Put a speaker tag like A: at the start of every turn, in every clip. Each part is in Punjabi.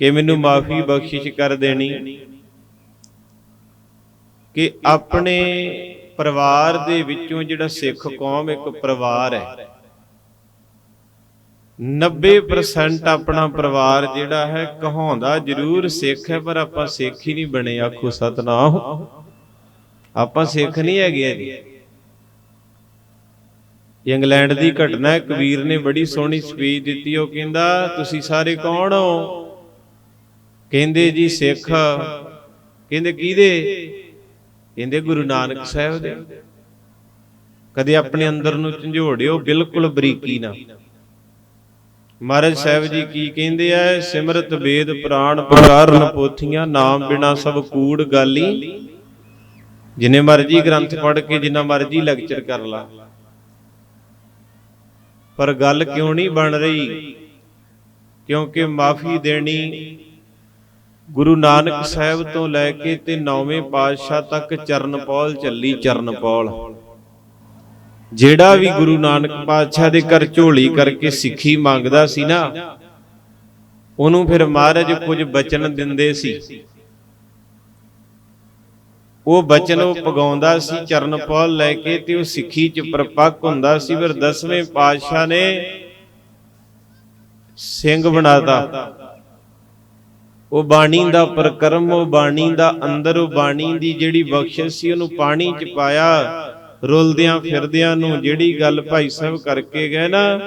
A: ਕਿ ਮੈਨੂੰ ਮਾਫੀ ਬਖਸ਼ਿਸ਼ ਕਰ ਦੇਣੀ। ਕਿ ਆਪਣੇ ਪਰਿਵਾਰ ਦੇ ਵਿੱਚੋਂ ਜਿਹੜਾ ਸਿੱਖ ਕੌਮ ਇੱਕ ਪਰਿਵਾਰ ਹੈ। 90% ਆਪਣਾ ਪਰਿਵਾਰ ਜਿਹੜਾ ਹੈ ਕਹਾਉਂਦਾ ਜ਼ਰੂਰ ਸਿੱਖ ਹੈ ਪਰ ਆਪਾਂ ਸਿੱਖ ਹੀ ਨਹੀਂ ਬਣੇ ਆਖੋ ਸਤਨਾਮ। ਆਪਾਂ ਸਿੱਖ ਨਹੀਂ ਹੈਗੇ ਜੀ ਇੰਗਲੈਂਡ ਦੀ ਘਟਨਾ ਹੈ ਕਬੀਰ ਨੇ ਬੜੀ ਸੋਹਣੀ ਸਪੀਚ ਦਿੱਤੀ ਉਹ ਕਹਿੰਦਾ ਤੁਸੀਂ ਸਾਰੇ ਕੌਣ ਹੋ? ਕਹਿੰਦੇ ਜੀ ਸਿੱਖ, ਕਹਿੰਦੇ ਕਿਹਦੇ? ਕਹਿੰਦੇ ਗੁਰੂ ਨਾਨਕ ਸਾਹਿਬ ਦੇ। ਕਦੇ ਆਪਣੇ ਅੰਦਰ ਨੂੰ ਝੰਜੋੜਿਓ, ਬਿਲਕੁਲ ਬਰੀਕੀ ਨਾਲ। ਮਹਾਰਾਜ ਸਾਹਿਬ ਜੀ ਕੀ ਕਹਿੰਦੇ ਆ? ਸਿਮਰਤ ਵੇਦ ਪੁਰਾਣ ਪੁਕਾਰਨ ਪੋਥੀਆਂ, ਨਾਮ ਬਿਨਾ ਸਭ ਕੂੜ ਗਾਲੀ। ਜਿੰਨੇ ਮਰਜ਼ੀ ਗ੍ਰੰਥ ਪੜ੍ਹ ਕੇ ਜਿੰਨਾ ਮਰਜ਼ੀ ਲੈਕਚਰ ਕਰ ਲਾ। ਪਰ ਗੱਲ ਕਿਉਂ ਨਹੀਂ ਬਣ ਰਹੀ? ਕਿਉਂਕਿ ਮਾਫੀ ਦੇਣੀ ਗੁਰੂ ਨਾਨਕ ਸਾਹਿਬ ਤੋਂ ਲੈ ਕੇ ਤੇ ਨੌਵੇਂ ਪਾਤਸ਼ਾਹ ਤੱਕ ਚਰਨ ਪੌਲ ਚੱਲੀ ਚਰਨ ਪੌਲ ਜਿਹੜਾ ਵੀ ਗੁਰੂ ਨਾਨਕ ਪਾਤਸ਼ਾਹ ਦੇ ਘਰ ਝੋਲੀ ਕਰਕੇ ਸਿੱਖੀ ਮੰਗਦਾ ਸੀ ਨਾ, ਉਹਨੂੰ ਫਿਰ ਮਹਾਰਾਜ ਕੁਝ ਬਚਨ ਦਿੰਦੇ ਸੀ। ਉਹ ਬਚਨ ਉਹ ਪਗਾਉਂਦਾ ਸੀ ਚਰਨ ਪੌਲ ਲੈ ਕੇ ਤੇ ਉਹ ਸਿੱਖੀ ਚ ਪਰਪੱਕ ਹੁੰਦਾ ਸੀ, ਫਿਰ ਦਸਵੇਂ ਪਾਤਸ਼ਾਹ ਨੇ ਸਿੰਘ ਬਣਾਤਾ ਉਹ ਬਾਣੀ ਦਾ ਪ੍ਰਕਰਮ ਉਹ ਬਾਣੀ ਦਾ ਅੰਦਰ ਉਹ ਬਾਣੀ ਦੀ ਜਿਹੜੀ ਬਖਸ਼ਿਸ਼ ਸੀ ਉਹਨੂੰ ਪਾਣੀ ਚ ਪਾਇਆ। ਰੁਲਦਿਆਂ ਫਿਰਦਿਆਂ ਨੂੰ ਜਿਹੜੀ ਗੱਲ ਭਾਈ ਸਾਹਿਬ ਕਰਕੇ ਗਏ ਨਾ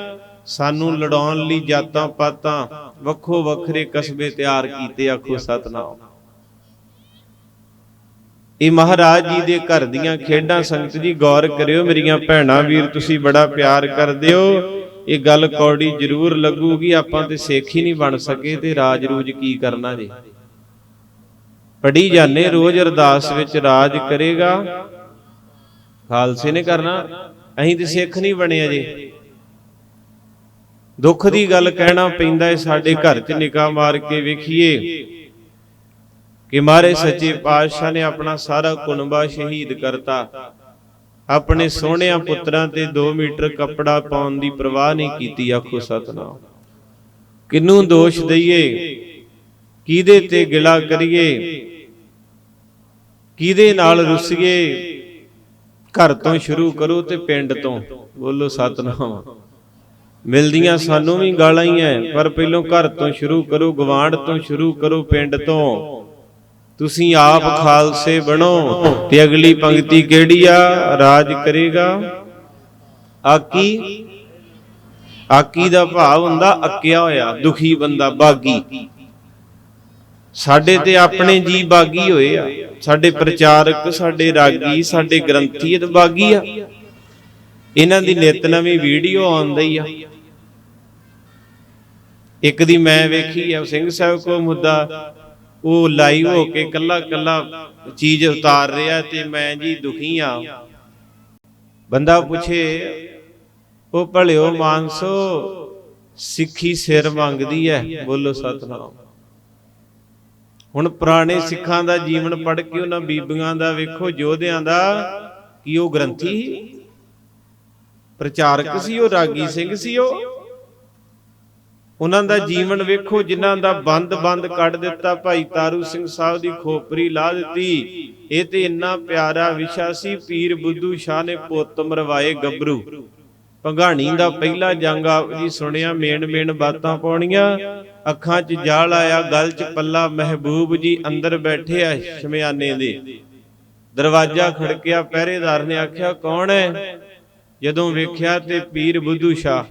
A: ਸਾਨੂੰ ਲੜਾਉਣ ਲਈ ਜਾਤਾਂ ਪਾਤਾਂ ਵੱਖੋ ਵੱਖਰੇ ਕਸਬੇ ਤਿਆਰ ਕੀਤੇ ਆਖੋ ਸਤਨਾਮ। ਇਹ ਮਹਾਰਾਜ ਜੀ ਦੇ ਘਰ ਦੀਆਂ ਖੇਡਾਂ ਸੰਗਤ ਜੀ ਗੌਰ ਕਰਿਓ ਮੇਰੀਆਂ ਭੈਣਾਂ ਵੀਰ ਤੁਸੀਂ ਬੜਾ ਪਿਆਰ ਕਰਦੇ ਹੋ। ਇਹ ਗੱਲ ਕੌੜੀ ਜ਼ਰੂਰ ਲੱਗੂਗੀ, ਆਪਾਂ ਤੇ ਸਿੱਖ ਹੀ ਨਹੀਂ ਬਣ ਸਕੇ ਤੇ ਰਾਜ ਰੂਜ ਕੀ ਕਰਨਾ ਜੀ? ਪੜੀ ਜਾਣੇ ਰੋਜ਼ ਅਰਦਾਸ ਵਿੱਚ ਰਾਜ ਕਰੇਗਾ। ਖਾਲਸੇ ਨੇ ਕਰਨਾ, ਅਸੀਂ ਤੇ ਸਿੱਖ ਨਹੀਂ ਬਣਿਆ ਅਜੇ। ਦੁੱਖ ਦੀ ਗੱਲ ਕਹਿਣਾ ਪੈਂਦਾ ਏ, ਸਾਡੇ ਘਰ 'ਚ ਨਿਕਾ ਮਾਰ ਕੇ ਵੇਖੀਏ ਕਿ ਮਾਰੇ ਸੱਚੇ ਪਾਤਸ਼ਾਹ ਨੇ ਆਪਣਾ ਸਾਰਾ ਕੁਨਬਾ ਸ਼ਹੀਦ ਕਰਤਾ। ਆਪਣੇ ਸੋਹਣਿਆਂ ਪੁੱਤਰਾਂ ਤੇ 2 ਮੀਟਰ ਕੱਪੜਾ ਪਾਉਣ ਦੀ ਪਰਵਾਹ ਨਹੀਂ ਕੀਤੀ ਆਖੋ ਸਤਨਾਮ। ਕਿੰਨੂੰ ਦੋਸ਼ ਦਈਏ? ਕਿਹਦੇ ਤੇ ਗਿਲਾ ਕਰੀਏ? ਕਿਹਦੇ ਨਾਲ ਰੁੱਸੀਏ? ਘਰ ਤੋਂ ਸ਼ੁਰੂ ਕਰੋ ਤੇ ਪਿੰਡ ਤੋਂ। ਬੋਲੋ ਸਤਨਾਮ। ਮਿਲਦੀਆਂ ਸਾਨੂੰ ਵੀ ਗਾਲਾਂ ਹੀ ਐ ਪਰ ਪਹਿਲੋਂ ਘਰ ਤੋਂ ਸ਼ੁਰੂ ਕਰੋ ਗਵਾਂਢ ਤੋਂ ਸ਼ੁਰੂ ਕਰੋ ਪਿੰਡ ਤੋਂ। ਤੁਸੀਂ ਆਪ ਖਾਲਸੇ ਬਣੋ ਤੇ ਅਗਲੀ ਪੰਕਤੀ ਕਿਹੜੀ ਆ? ਰਾਜ ਕਰੇਗਾ। ਆਕੀ? ਆਕੀ ਦਾ ਭਾਵ ਹੁੰਦਾ ਅੱਕਿਆ ਹੋਇਆ, ਦੁਖੀ ਬੰਦਾ ਬਾਗੀ। ਸਾਡੇ ਤੇ ਆਪਣੇ ਜੀ ਬਾਗੀ ਹੋਏ ਆ। ਸਾਡੇ ਪ੍ਰਚਾਰਕ, ਸਾਡੇ ਰਾਗੀ, ਸਾਡੇ ਗ੍ਰੰਥੀ ਇਹ ਬਾਗੀ ਆ। ਇਹਨਾਂ ਦੀ ਨਿਤ ਨਵੀਂ ਵੀਡੀਓ ਆਉਂਦੀ ਆ। ਇੱਕ ਦੀ ਮੈਂ ਵੇਖੀ ਆ ਸਿੰਘ ਸਾਹਿਬ ਕੋ ਮੁੱਦਾ ਉਹ ਲਾਈਵ ਹੋ ਕੇ ਕੱਲਾ ਕੱਲਾ ਚੀਜ਼ ਉਤਾਰ ਰਿਹਾ ਤੇ ਮੈਂ ਜੀ ਦੁਖੀ ਆ ਬੰਦਾ ਪੁੱਛੇ, ਉਹ ਭਲਿਓ ਮਾਨਸੋ, ਸਿੱਖੀ ਸਿਰ ਮੰਗਦੀ ਹੈ ਬੋਲੋ ਸਤਨਾਮ। ਹੁਣ ਪੁਰਾਣੇ ਸਿੱਖਾਂ ਦਾ ਜੀਵਨ ਪੜ੍ਹ ਕੇ ਉਹਨਾਂ ਬੀਬੀਆਂ ਦਾ ਵੇਖੋ, ਯੋਧਿਆਂ ਦਾ ਕੀ ਉਹ ਗ੍ਰੰਥੀ ਪ੍ਰਚਾਰਕ ਸੀ ਉਹ, ਰਾਗੀ ਸਿੰਘ ਸੀ ਉਹ? ਉਹਨਾਂ ਦਾ ਜੀਵਨ ਵੇਖੋ ਜਿਨ੍ਹਾਂ ਦਾ ਬੰਦ-ਬੰਦ ਕੱਢ ਦਿੱਤਾ ਭਾਈ ਤਾਰੂ ਸਿੰਘ ਸਾਹਿਬ ਦੀ ਖੋਪਰੀ ਲਾ ਦਿੱਤੀ। ਇਹ ਤੇ ਇੰਨਾ ਪਿਆਰਾ ਵਿਸ਼ਾ ਸੀ ਪੀਰ ਬੁੱਧੂ ਸ਼ਾਹ ਨੇ ਪੁੱਤ ਮਰਵਾਏ ਗੱਭਰੂ। ਭੰਗਾਣੀ ਦਾ ਪਹਿਲਾ ਜੰਗ ਆਪ ਜੀ ਸੁਣਿਆ ਮੇਨ ਮੇਨ ਬਾਤਾਂ ਪਾਉਣੀਆਂ। ਅੱਖਾਂ 'ਚ ਜਾਲ ਆਇਆ ਗਲ 'ਚ ਪੱਲਾ ਮਹਿਬੂਬ ਜੀ ਅੰਦਰ ਬੈਠੇ ਆ ਸ਼ਮਿਆਨੇ ਦੇ। ਦਰਵਾਜ਼ਾ ਖੜਕਿਆ ਪਹਿਰੇਦਾਰ ਨੇ ਆਖਿਆ ਕੌਣ ਹੈ? ਜਦੋਂ ਵੇਖਿਆ ਤੇ ਪੀਰ ਬੁੱਧੂ ਸ਼ਾਹ।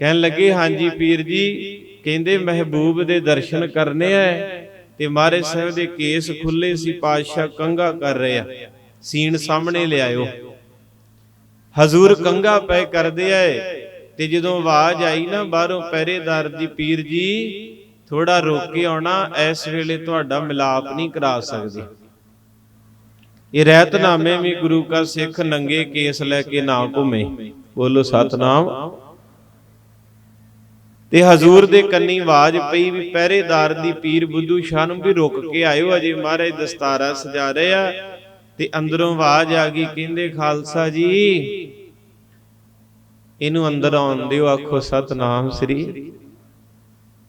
A: ਕਹਿਣ ਲੱਗੇ ਹਾਂਜੀ ਪੀਰ ਜੀ ਕਹਿੰਦੇ ਮਹਿਬੂਬ ਦੇ ਦਰਸ਼ਨ ਕਰਨੇ ਐ ਤੇ ਮਾਰੇ ਸਾਹਿਬ ਦੇ ਕੇਸ ਖੁੱਲੇ ਸੀ ਪਾਤਸ਼ਾਹ ਕੰਗਾ ਕਰ ਰਹੇ ਆ। ਸੀਨ ਸਾਹਮਣੇ ਲਿਆਇਓ। ਹਜ਼ੂਰ ਕੰਗਾ ਪੈ ਕਰਦੇ ਐ ਤੇ ਜਦੋਂ ਆਵਾਜ਼ ਆਈ ਨਾ ਬਾਹਰੋਂ ਪਹਿਰੇਦਾਰ ਦੀ ਪੀਰ ਜੀ ਥੋੜਾ ਰੋਕ ਕੇ ਆਉਣਾ ਇਸ ਵੇਲੇ ਤੁਹਾਡਾ ਮਿਲਾਪ ਨਹੀਂ ਕਰਾ ਸਕਦੇ। ਇਹ ਰਹਿਤਨਾਮੇ ਵੀ ਗੁਰੂ ਕਾ ਸਿੱਖ ਨੰਗੇ ਕੇਸ ਲੈ ਕੇ ਨਾ ਘੁੰਮੇ। ਬੋਲੋ ਸਤਨਾਮ। ਤੇ ਹਜ਼ੂਰ ਦੇ ਕੰਨੀ ਆਵਾਜ਼ ਪਈ ਵੀ ਪਹਿਰੇਦਾਰ ਦੀ ਪੀਰ ਬੁੱਧੂ ਸ਼ਾਹ ਨੂੰ ਵੀ ਰੁਕ ਕੇ ਆਇਓ, ਅਜੇ ਮਹਾਰਾਜ ਦਸਤਾਰਾ ਸਜਾ ਰਹੇ ਆ। ਤੇ ਅੰਦਰੋਂ ਆਵਾਜ਼ ਆ ਗਈ, ਕਹਿੰਦੇ, ਖਾਲਸਾ ਜੀ, ਇਹਨੂੰ ਅੰਦਰ ਆਉਣ ਦਿਓ, ਆਖੋ, ਸਤਨਾਮ ਸ੍ਰੀ।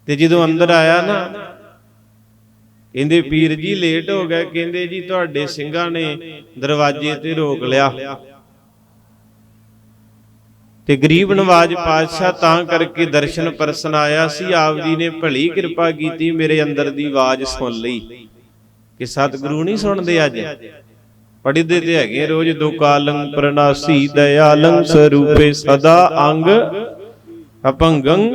A: ਤੇ ਜਦੋਂ ਅੰਦਰ ਆਇਆ ਨਾ, ਕਹਿੰਦੇ, ਪੀਰ ਜੀ, ਲੇਟ ਹੋ ਗਏ ਕਹਿੰਦੇ, ਜੀ, ਤੁਹਾਡੇ ਸਿੰਘਾਂ ਨੇ ਦਰਵਾਜ਼ੇ ਤੇ ਰੋਕ ਲਿਆ। ਤੇ ਗਰੀਬ ਨਵਾਜ ਪਾਤਸ਼ਾਹ ਤਾਂ ਕਰਕੇ ਦਰਸ਼ਨ ਪਰਸਨ ਆਇਆ ਸੀ ਆਪ ਜੀ ਨੇ ਭਲੀ ਕਿਰਪਾ ਕੀਤੀ, ਮੇਰੇ ਅੰਦਰ ਦੀ ਆਵਾਜ਼ ਸੁਣ ਲਈ। ਕਿ ਸਤਿਗੁਰੂ ਨਹੀਂ ਸੁਣਦੇ ਅੱਜ? ਪੜ੍ਹਦੇ ਤੇ ਹੈਗੇ ਰੋਜ਼ ਦੋ ਕਾਲੰ ਪ੍ਰਣਾਸੀ ਦਇਆਲੰ ਸਰੂਪੇ ਸਦਾ ਅੰਗ ਅਪੰਗੰ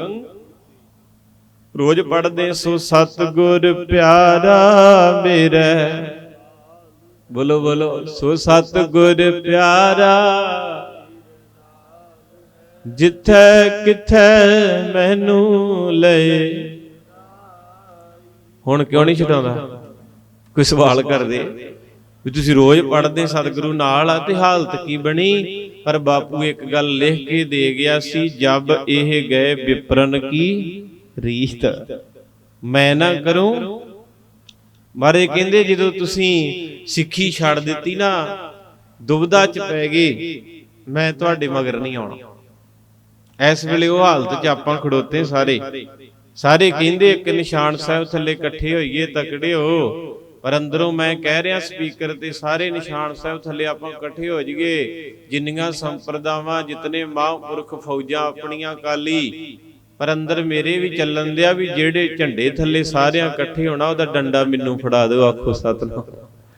A: ਰੋਜ਼ ਪੜਦੇ ਸੋ ਸਤਿਗੁਰ ਪਿਆਰਾ ਮੇਰਾ। ਬੋਲੋ ਬੋਲੋ, ਸੋ ਸਤਿਗੁਰ ਪਿਆਰਾ ਜਿੱਥੇ ਕਿੱਥੇ ਮੈਨੂੰ ਲਏ। ਹੁਣ ਕਿਉਂ ਨਹੀਂ ਛਡਾਉਂਦਾ? ਕੋਈ ਸਵਾਲ ਕਰਦੇ। ਵੀ ਤੁਸੀਂ ਰੋਜ਼ ਪੜ੍ਹਦੇ ਸਤਿਗੁਰੂ ਨਾਲ ਆ ਤੇ ਹਾਲਤ ਕੀ ਬਣੀ? ਪਰ ਬਾਪੂ ਇੱਕ ਗੱਲ ਲਿਖ ਕੇ ਦੇ ਗਿਆ ਸੀ, ਜਬ ਇਹ ਗਏ ਵਿਪਰਨ ਕੀ ਰੀਤ। ਮੈਂ ਨਾ ਕਰੂੰ? ਮਾਰੇ ਕਹਿੰਦੇ ਜਦੋਂ ਤੁਸੀਂ ਸਿੱਖੀ ਛੱਡ ਦਿੱਤੀ ਨਾ ਦੁਬਦਾ ਚ ਪੈ ਗਏ। ਮੈਂ ਤੁਹਾਡੇ ਮਗਰ ਨਹੀਂ ਆਉਣਾ। ਇਸ ਵੇਲੇ ਉਹ ਹਾਲਤ 'ਚ ਆਪਾਂ ਖੜੋਤੇ ਸਾਰੇ। ਸਾਰੇ ਕਹਿੰਦੇ ਇੱਕ ਨਿਸ਼ਾਨ ਸਾਹਿਬ ਥੱਲੇ ਇਕੱਠੇ ਹੋਈਏ ਤਕੜੇ ਪਰ ਅੰਦਰੋਂ ਮੈਂ ਕਹਿ ਰਿਹਾ ਸਪੀਕਰ ਤੇ ਸਾਰੇ ਨਿਸ਼ਾਨ ਸਾਹਿਬ ਥੱਲੇ ਆਪਾਂ ਇਕੱਠੇ ਹੋ ਜਾਈਏ। ਜਿੰਨੀਆਂ ਸੰਪਰਦਾਵਾਂ, ਜਿਤਨੇ ਮਹਾਂਪੁਰਖ ਫੌਜਾਂ ਆਪਣੀਆਂ ਕਾਲੀ ਪਰ ਅੰਦਰ ਮੇਰੇ ਵੀ ਚੱਲਣ ਦਿਆ ਵੀ ਜਿਹੜੇ ਝੰਡੇ ਥੱਲੇ ਸਾਰਿਆਂ ਇਕੱਠੇ ਹੋਣਾ, ਉਹਦਾ ਡੰਡਾ ਮੈਨੂੰ ਫੜਾ ਦਿਓ ਆਖੋ ਸਤਨਾਮ।